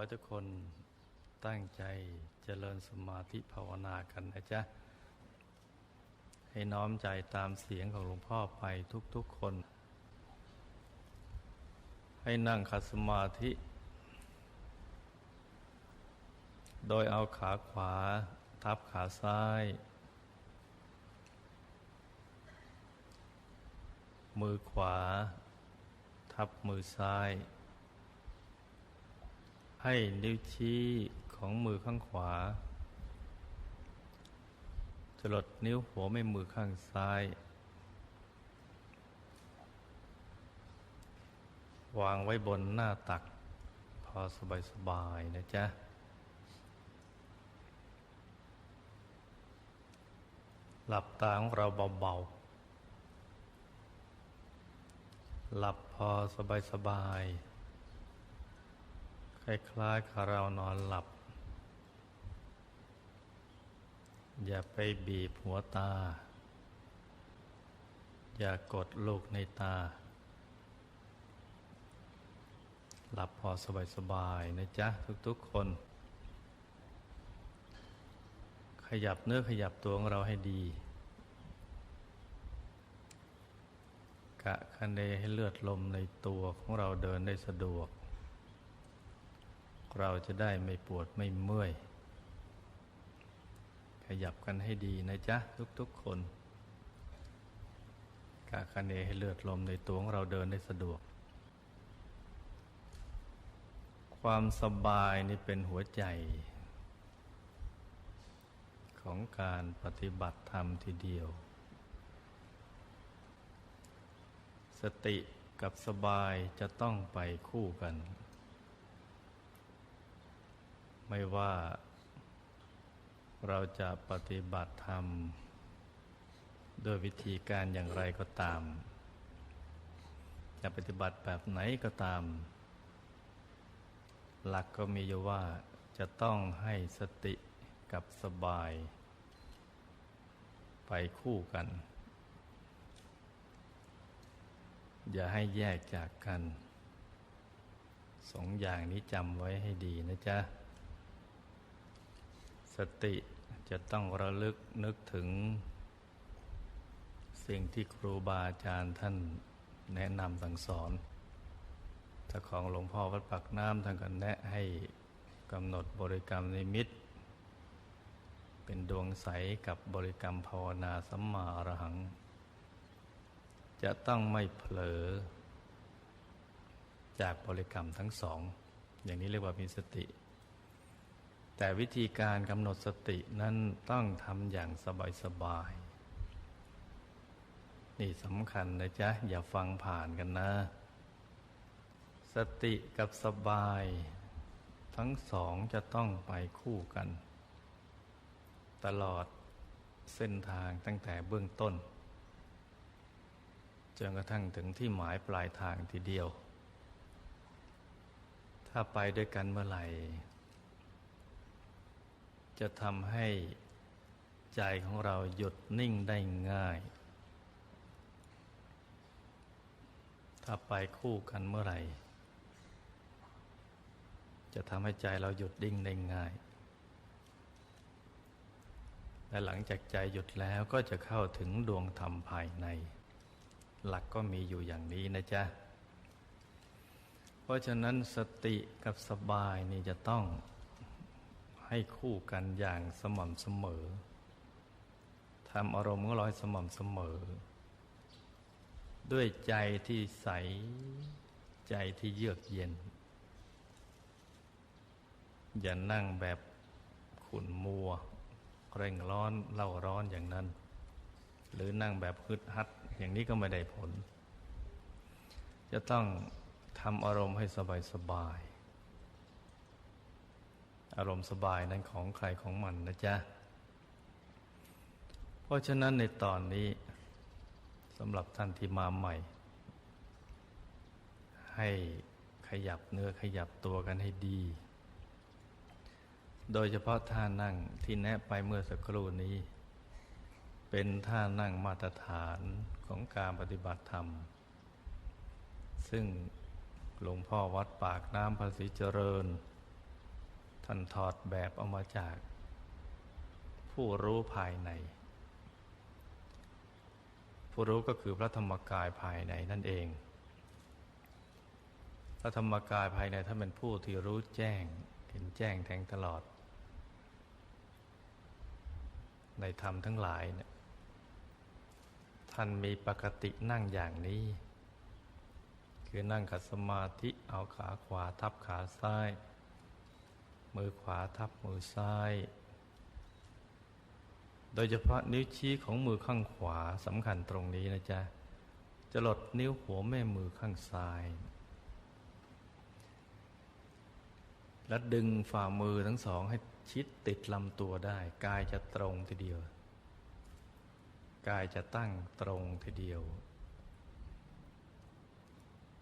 ให้ทุกคนตั้งใจเจริญสมาธิภาวนากันนะจ๊ะ ให้น้อมใจตามเสียงของหลวงพ่อไปทุกๆคน ให้นั่งขัดสมาธิ โดยเอาขาขวาทับขาซ้าย มือขวา ทับมือซ้าย ให้นิ้วชี้ของมือข้างขวาจลดนิ้วหัวแม่มือข้างซ้าย วางไว้บนหน้าตัก พอสบายสบายนะจ๊ะ หลับตาของเราเบาๆ หลับพอสบายสบาย คล้ายๆกับเรานอนหลับ อย่าไปบีบหัวตา อย่ากดลูกในตา หลับพอสบายๆนะจ๊ะ ทุกๆคน ขยับเนื้อขยับตัวของเราให้ดีกะคันเดให้เลือดลมในตัวของเราเดินได้สะดวก เราจะได้ไม่ปวดไม่เมื่อย ขยับกันให้ดีนะจ๊ะ ทุกๆคนกะคันเดให้เลือดลมในตัวของเราเดินได้สะดวก ความสบายนี่เป็นหัวใจ ของการปฏิบัติธรรมทีเดียว สติกับสบายจะต้องไปคู่กัน ไม่ว่าเราจะปฏิบัติธรรม โดยวิธีการอย่างไรก็ตาม จะปฏิบัติแบบไหนก็ตาม หลักก็มีอยู่ว่าจะต้องให้สติกับสบาย ไปคู่กัน อย่าให้แยกจากกัน สองอย่างนี้จำไว้ให้ดีนะจ๊ะ ติจะต้องระลึกนึกถึง สิ่งที่ครูบาอาจารย์ท่านแนะนำสั่งสอนถ้าของหลวงพ่อวัดปักน้ำท่านก็แนะให้กำหนดบริกรรมนิมิต เป็นดวงใสกับบริกรรมภาวนาสัมมาอรหัง จะต้องไม่เผลอ จากบริกรรมทั้งสอง อย่างนี้เรียกว่ามีสติ แต่วิธีการกำหนดสตินั้นต้องทำอย่างสบายๆ นี่สำคัญนะจ๊ะ อย่าฟังผ่านกันนะ สติกับสบาย ทั้งสองจะต้องไปคู่กัน ตลอดเส้นทางตั้งแต่เบื้องต้นจนกระทั่งถึงที่หมายปลายทางทีเดียว ถ้าไปด้วยกันเมื่อไหร่ จะทำให้ใจของเราหยุดนิ่งได้ง่าย ถ้าไปคู่กันเมื่อไหร่ จะทำให้ใจเราหยุดดิ่งได้ง่าย และหลังจากใจหยุดแล้วก็จะเข้าถึงดวงธรรมภายใน หลักก็มีอยู่อย่างนี้นะจ๊ะ เพราะฉะนั้นสติกับสบายนี่จะต้อง ให้คู่กันอย่างสม่ำเสมอทำอารมณ์ของเราให้สม่ำเสมอ ด้วยใจที่ใส ใจที่เยือกเย็น อย่านั่งแบบขุนมัว เร่งร้อนเล่าร้อนอย่างนั้น หรือนั่งแบบฮึดฮัดอย่างนี้ก็ไม่ได้ผล จะต้องทำอารมณ์ให้สบายสบาย อารมณ์สบายนั้นของใครของมันนะจ๊ะ เพราะฉะนั้นในตอนนี้สำหรับท่านที่มาใหม่ ให้ขยับเนื้อขยับตัวกันให้ดี โดยเฉพาะท่านั่งที่แนะไปเมื่อสักครู่นี้ เป็นท่านั่งมาตรฐานของการปฏิบัติธรรม ซึ่งหลวงพ่อวัดปากน้ำภาษีเจริญ ท่านถอดแบบเอามาจาก ผู้รู้ภายใน ผู้รู้ก็คือพระธรรมกายภายในนั่นเอง พระธรรมกายภายในท่านเป็นผู้ที่รู้แจ้งเห็นแจ้งแทงตลอด ในธรรมทั้งหลายเนี่ยท่านมีปกตินั่งอย่างนี้ คือนั่งขัดสมาธิเอาขาขวาทับขาซ้าย มือขวาทับมือซ้าย โดยเฉพาะนิ้วชี้ของมือข้างขวาสำคัญตรงนี้นะจ๊ะ จะหลดนิ้วหัวแม่มือข้างซ้าย และดึงฝ่ามือทั้งสองให้ชิดติดลำตัวได้ กายจะตรงทีเดียว กายจะตั้งตรงทีเดียว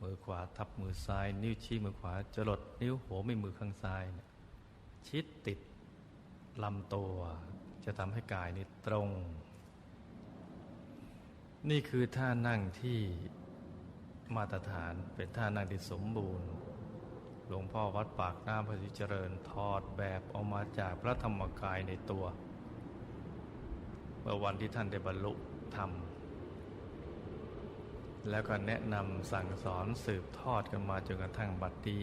มือขวาทับมือซ้าย นิ้วชี้มือขวาจะหลดนิ้วหัวไม่มือข้างซ้ายเนี่ย ชิดติดลำตัว จะทำให้กายนี้ตรง นี่คือท่านั่งที่มาตรฐานเป็นท่านั่งที่สมบูรณ์ หลวงพ่อวัดปากน้ำพระสิเจริญถอดแบบออกมาจากพระธรรมกายในตัวเมื่อวันที่ท่านได้บรรลุธรรม แล้วก็แนะนำสั่งสอนสืบทอดกันมาจนกระทั่งบัดนี้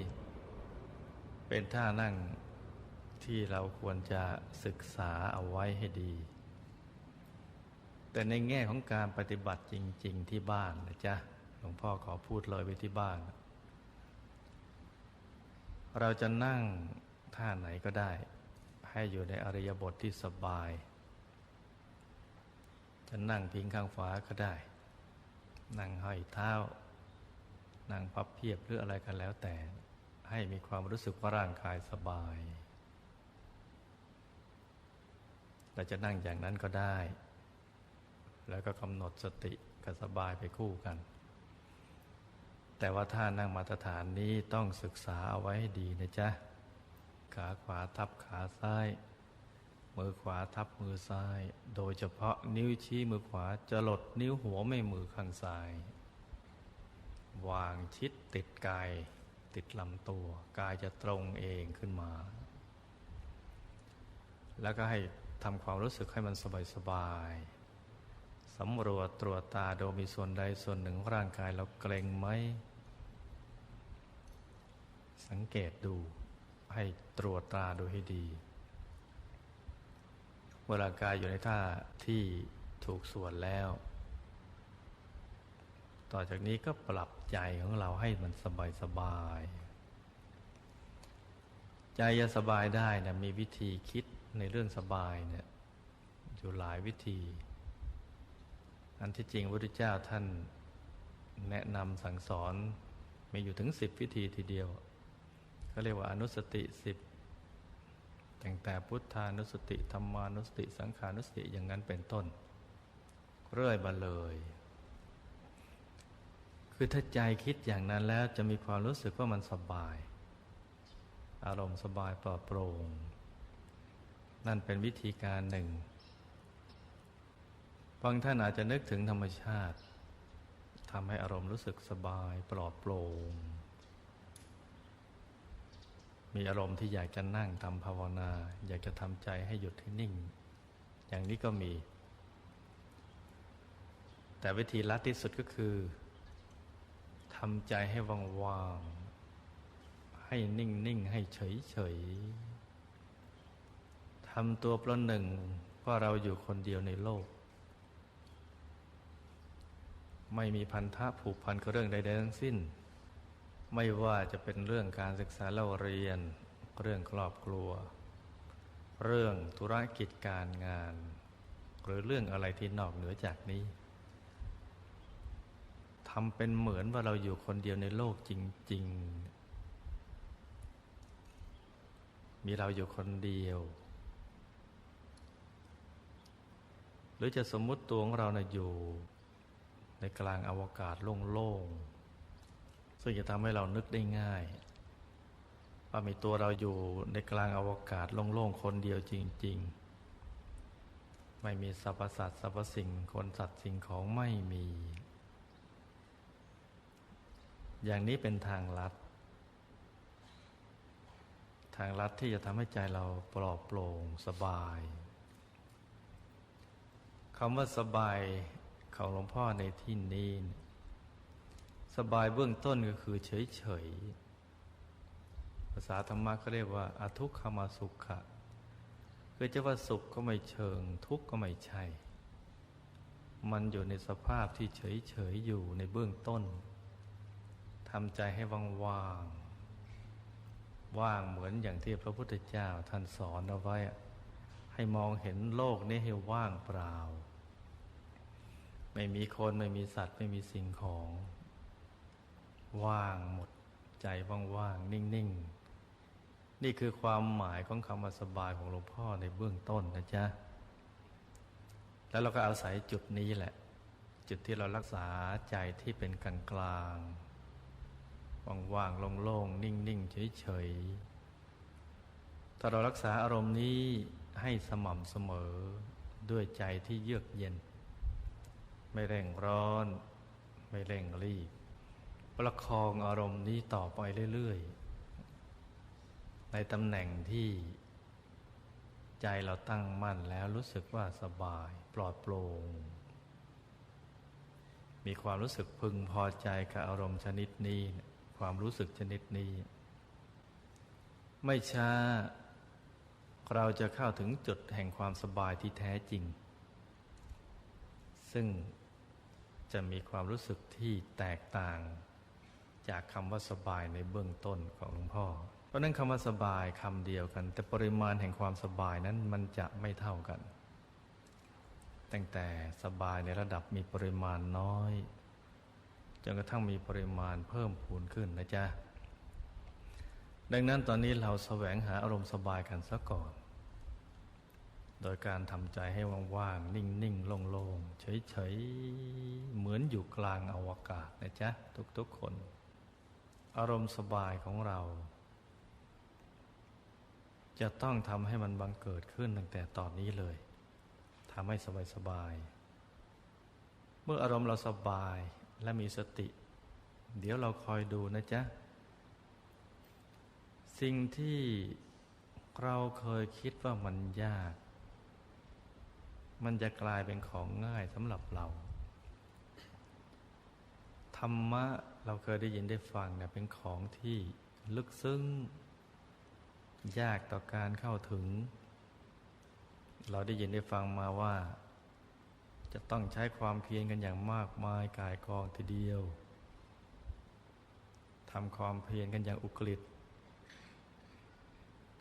เป็นท่านั่ง ที่เราควรจะศึกษาเอาไว้ให้ดี แต่ในแง่ของการปฏิบัติจริง ๆ ที่บ้านนะจ๊ะหลวงพ่อขอพูดเลยไปที่บ้าน เราจะนั่งท่าไหนก็ได้ ให้อยู่ในอริยบทที่สบาย จะนั่งพิงข้างฝาก็ได้ นั่งห้อยเท้า นั่งพับเพียบหรืออะไรกันแล้วแต่ ให้มีความรู้สึกว่าร่างกายสบาย เราจะนั่งอย่างนั้นก็ได้ แล้วก็กำหนดสติกับสบายไปคู่กัน แต่ว่าท่านั่งมาตรฐานนี้ต้องศึกษาเอาไว้ให้ดีนะจ๊ะ ขาขวาทับขาซ้าย มือขวาทับมือซ้าย โดยเฉพาะนิ้วชี้มือขวาจะหลดนิ้วหัวไม่มือข้างซ้าย วางชิดติดกายติดลำตัว กายจะตรงเองขึ้นมา แล้วก็ให้ ทำความรู้สึกให้มันสบายๆสำรวจตรวจตาโดยมีส่วนใดส่วนหนึ่งของร่างกายเราเกร็งไหม สังเกตดูให้ตรวจตาดูให้ดีเมื่อร่ากายอยู่ในท่าที่ถูกส่วนแล้ว ต่อจากนี้ก็ปรับใจของเราให้มันสบายสบาย ใจจะสบายได้นะมีวิธีคิด ในเรื่องสบายเนี่ยอยู่หลายวิธี อันที่จริงพระพุทธเจ้าท่านแนะนำสั่งสอนมีอยู่ถึงสิบวิธีทีเดียวเขาเรียกว่าอนุสติสิบตั้งแต่พุทธานุสติธรรมานุสติ สังขานุสติอย่างนั้นเป็นต้น เรื่อยมาเลย คือถ้าใจคิดอย่างนั้นแล้วจะมีความรู้สึกว่ามันสบาย อารมณ์สบายปลอดโปร่ง นั่นเป็นวิธีการหนึ่ง บางท่านอาจจะนึกถึงธรรมชาติทำให้อารมณ์รู้สึกสบายปลอดโปร่ง มีอารมณ์ที่อยากจะนั่งทำภาวนา อยากจะทำใจให้หยุดให้นิ่ง อย่างนี้ก็มี แต่วิธีลัดที่สุดก็คือทำใจให้ว่างๆให้นิ่ง ๆ ให้เฉย ๆ ทำตัวประหนึ่งว่าเราอยู่คนเดียวในโลก ไม่มีพันธะผูกพันกับเรื่องใดๆทั้งสิ้น ไม่ว่าจะเป็นเรื่องการศึกษาเล่าเรียน เรื่องครอบครัว เรื่องธุรกิจการงาน หรือเรื่องอะไรที่นอกเหนือจากนี้ทำเป็นเหมือนว่าเราอยู่คนเดียวในโลกจริง ๆ มีเราอยู่คนเดียว รือจะสมมุติตัวของเรานะอยู่ ในกลางอวกาศโล่งๆซึ่งจะทำให้เรานึกได้ง่ายว่ามีตัวเราอยู่ในกลางอวกาศโล่งๆคนเดียวจริง ๆ ไม่มีสรรพสัตว์สรรพสิ่งคนสัตว์สิ่งของไม่มี อย่างนี้เป็นทางลัด ทางลัดที่จะทำให้ใจเราปลอดโปร่งสบายำว่าสบายของหลวงพ่อในที่นี้ สบายเบื้องต้นก็คือเฉยเฉยภาษาธรรมะก็เรียกว่าอทุกขมาสุขะคือจะว่าสุขก็ไม่เชิง ทุกข์ก็ไม่ใช่ มันอยู่ในสภาพที่เฉยเฉยอยู่ในเบื้องต้นทำใจให้ว่างๆว่างเหมือนอย่างที่พระพุทธเจ้าท่านสอนเอาไว้ ให้มองเห็นโลกนี้ให้ว่างเปล่า ไม่มีคนไม่มีสัตว์ ไม่มีสิ่งของ ว่างหมดใจว่างๆนิ่งๆ นี่คือความหมายของคำว่าสบายของหลวงพ่อในเบื้องต้นนะจ๊ะ แล้วเราก็อาศัยจุดนี้แหละ จุดที่เรารักษาใจที่เป็นกลางกลางว่างๆโล่งๆนิ่งๆเฉยๆ ถ้าเรารักษาอารมณ์นี้ให้สม่ำเสมอด้วยใจที่เยือกเย็น ไม่เร่งร้อน ไม่เร่งรีบ ประคองอารมณ์นี้ต่อไปเรื่อย ๆ ในตำแหน่งที่ใจเราตั้งมั่นแล้วรู้สึกว่าสบายปลอดโปร่ง มีความรู้สึกพึงพอใจกับอารมณ์ชนิดนี้ ความรู้สึกชนิดนี้ ไม่ช้า เราจะเข้าถึงจุดแห่งความสบายที่แท้จริง ซึ่ง จะมีความรู้สึกที่แตกต่าง จากคำว่าสบายในเบื้องต้นของหลวงพ่อ เพราะนั้นคำว่าสบายคำเดียวกัน แต่ปริมาณแห่งความสบายนั้นมันจะไม่เท่ากัน ตั้งแต่สบายในระดับมีปริมาณน้อยจนกระทั่งมีปริมาณเพิ่มพูนขึ้นนะจ๊ะ ดังนั้นตอนนี้เราแสวงหาอารมณ์สบายกันซะก่อน โดยการทำใจให้ว่างๆ นิ่งๆ โล่งๆ เฉยๆ เหมือนอยู่กลางอวกาศนะจ๊ะ ทุกๆคน อารมณ์สบายของเรา จะต้องทำให้มันบังเกิดขึ้นตั้งแต่ตอนนี้เลยทำให้สบายสบายเมื่ออารมณ์เราสบายและมีสติ เดี๋ยวเราคอยดูนะจ๊ะ สิ่งที่เราเคยคิดว่ามันยาก มันจะกลายเป็นของง่ายสำหรับเรา ธรรมะเราเคยได้ยินได้ฟังเนี่ยเป็นของที่ลึกซึ้ง ยากต่อการเข้าถึง เราได้ยินได้ฟังมาว่า จะต้องใช้ความเพียรกันอย่างมากมายกายกองทีเดียวทำความเพียรกันอย่างอุกฤษ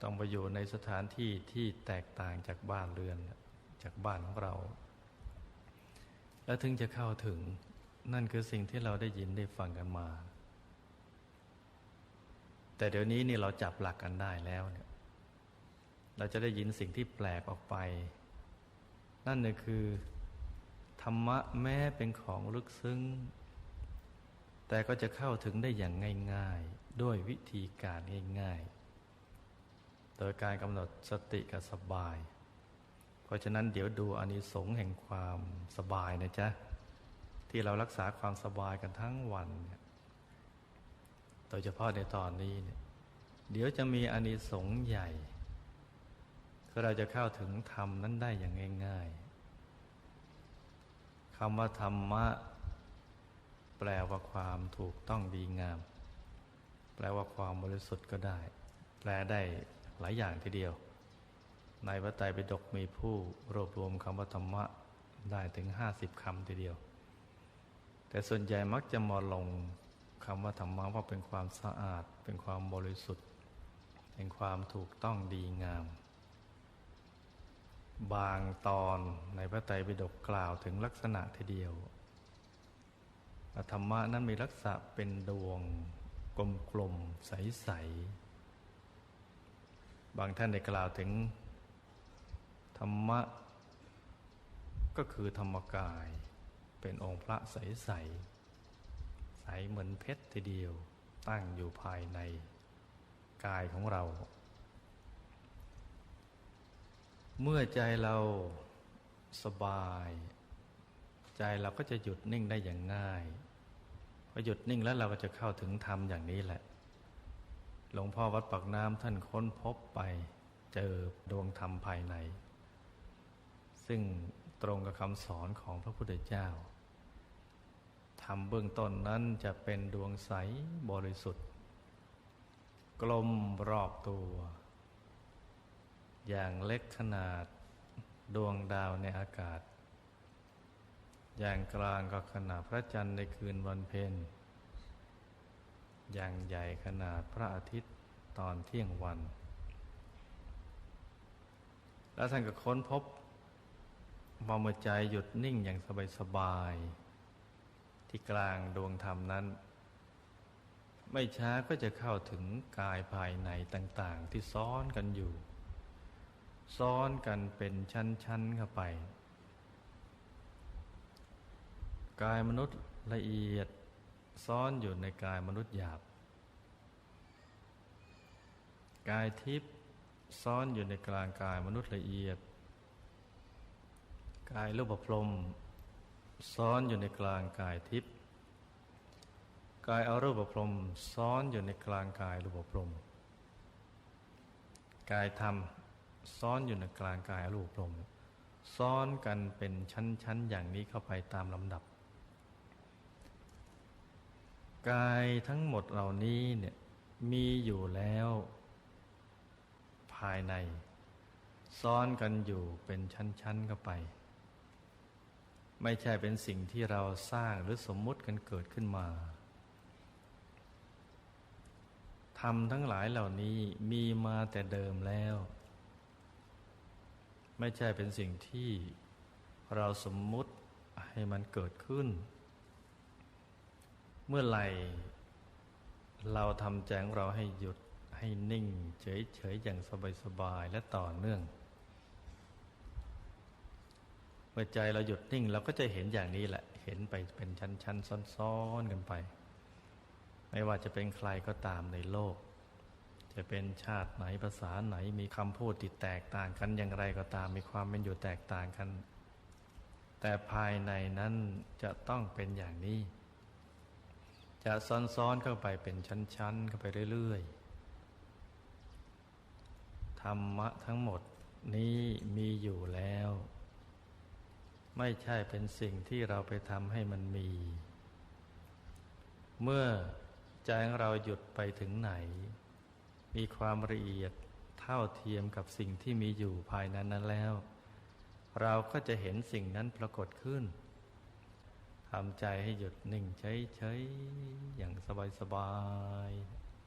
ต้องไปอยู่ในสถานที่ที่แตกต่างจากบ้านเรือน จากบ้านของเรา แล้วถึงจะเข้าถึงนั่นคือสิ่งที่เราได้ยินได้ฟังกันมา แต่เดี๋ยวนี้นี่เราจับหลักกันได้แล้วเนี่ยเราจะได้ยินสิ่งที่แปลกออกไป นั่นก็คือธรรมะแม้เป็นของลึกซึ้ง แต่ก็จะเข้าถึงได้อย่างง่ายๆ ด้วยวิธีการง่ายๆ โดยการกำหนดสติกับสบาย ราะฉะนั้นเดี๋ยวดูอานิสงส์แห่งความสบายนะจ๊ะ ที่เรารักษาความสบายกันทั้งวันเนี่ยโดยเฉพาะในตอนนี้เนี่ยเดี๋ยวจะมีอานิสงส์ใหญ่คือเราจะเข้าถึงธรรมนั้นได้อย่างง่ายๆคำว่าธรรมะ แปลว่าความถูกต้องดีงาม แปลว่าความบริสุทธิ์ก็ได้ แปลได้หลายอย่างทีเดียว ในพระไตรปิฎกมีผู้รวบรวมคำว่าธรรมะได้ถึงห้าสิบคำทีเดียว แต่ส่วนใหญ่มักจะมอลงคำว่าธรรมะว่าเป็นความสะอาด เป็นความบริสุทธิ์ เป็นความถูกต้องดีงาม บางตอนในพระไตรปิฎกกล่าวถึงลักษณะทีเดียวธรรมะนั้นมีลักษณะเป็นดวงกลมๆใสๆบางท่านได้กล่าวถึง ธรรมะ ก็คือธรรมกาย เป็นองค์พระใสใสใสเหมือนเพชรทีเดียวตั้งอยู่ภายในกายของเรา เมื่อใจเราสบาย ใจเราก็จะหยุดนิ่งได้อย่างง่ายพอหยุดนิ่งแล้วเราก็จะเข้าถึงธรรมอย่างนี้แหละ หลวงพ่อวัดปากน้ำท่านค้นพบไป เจอดวงธรรมภายใน ซึ่งตรงกับคำสอนของพระพุทธเจ้าธรรมเบื้องต้นนั้นจะเป็นดวงใสบริสุทธิ์ กลมรอบตัว อย่างเล็กขนาดดวงดาวในอากาศ อย่างกลางก็ขนาดพระจันทร์ในคืนวันเพ็ญอย่างใหญ่ขนาดพระอาทิตย์ตอนเที่ยงวัน แล้วท่านก็ค้นพบ มอมใจหยุดนิ่งอย่างสบายๆที่กลางดวงธรรมนั้น ไม่ช้าก็จะเข้าถึงกายภายในต่าง ๆ ที่ซ้อนกันอยู่ ซ้อนกันเป็นชั้น ๆ เข้าไป กายมนุษย์ละเอียดซ้อนอยู่ในกายมนุษย์หยาบ กายทิพย์ซ้อนอยู่ในกลางกายมนุษย์ละเอียด กายรูปพรมซ้อนอยู่ในกลางกายทิพย์กายอารูปพรมซ้อนอยู่ในกลางกายรูปพรมกายธรรมซ้อนอยู่ในกลางกายอรูปพรมซ้อนกันเป็นชั้นๆอย่างนี้เข้าไปตามลำดับ กายทั้งหมดเหล่านี้เนี่ยมีอยู่แล้ว ภายใน ซ้อนกันอยู่เป็นชั้นๆเข้าไป ไม่ใช่เป็นสิ่งที่เราสร้างหรือสมมุติกันเกิดขึ้นมาทำทั้งหลายเหล่านี้มีมาแต่เดิมแล้ว ไม่ใช่เป็นสิ่งที่เราสมมุติให้มันเกิดขึ้น เมื่อไหร่เราทำแจงเราให้หยุดให้นิ่ง เฉยๆอย่างสบายๆและต่อเนื่อง เมื่อใจเราหยุดนิ่งเราก็จะเห็นอย่างนี้แหละ เห็นไปเป็นชั้นๆซ้อนๆกันไป ไม่ว่าจะเป็นใครก็ตามในโลก จะเป็นชาติไหนภาษาไหนมีคำพูดติดแตกต่างกันอย่างไรก็ตามมีความเป็นอยู่แตกต่างกัน แต่ภายในนั้นจะต้องเป็นอย่างนี้ จะซ้อนๆเข้าไปเป็นชั้นๆเข้าไปเรื่อยๆธรรมะทั้งหมดนี้มีอยู่แล้ว ไม่ใช่เป็นสิ่งที่เราไปทำให้มันมี เมื่อใจของเราหยุดไปถึงไหน มีความละเอียดเท่าเทียมกับสิ่งที่มีอยู่ภายในนั้นแล้ว เราก็จะเห็นสิ่งนั้นปรากฏขึ้นทำใจให้หยุดนิ่งเฉยๆอย่างสบาย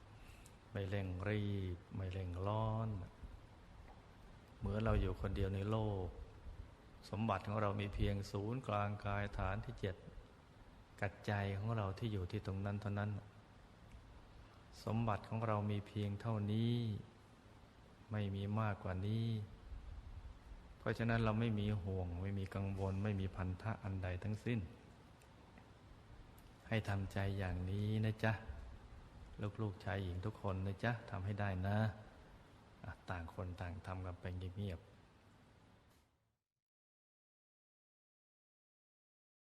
ๆไม่เร่งรีบ ไม่เร่งร้อน เหมือนเราอยู่คนเดียวในโลก สมบัติของเรามีเพียงศูนย์กลางกายฐานที่เจ็ดกัดใจของเราที่อยู่ที่ตรงนั้นเท่านั้น สมบัติของเรามีเพียงเท่านี้ ไม่มีมากกว่านี้ เพราะฉะนั้นเราไม่มีห่วง ไม่มีกังวล ไม่มีพันธะอันใดทั้งสิ้น ให้ทำใจอย่างนี้นะจ๊ะลูกๆชายหญิงทุกคนนะจ๊ะทำให้ได้นะ ต่างคนต่างทำกันไปเงียบๆ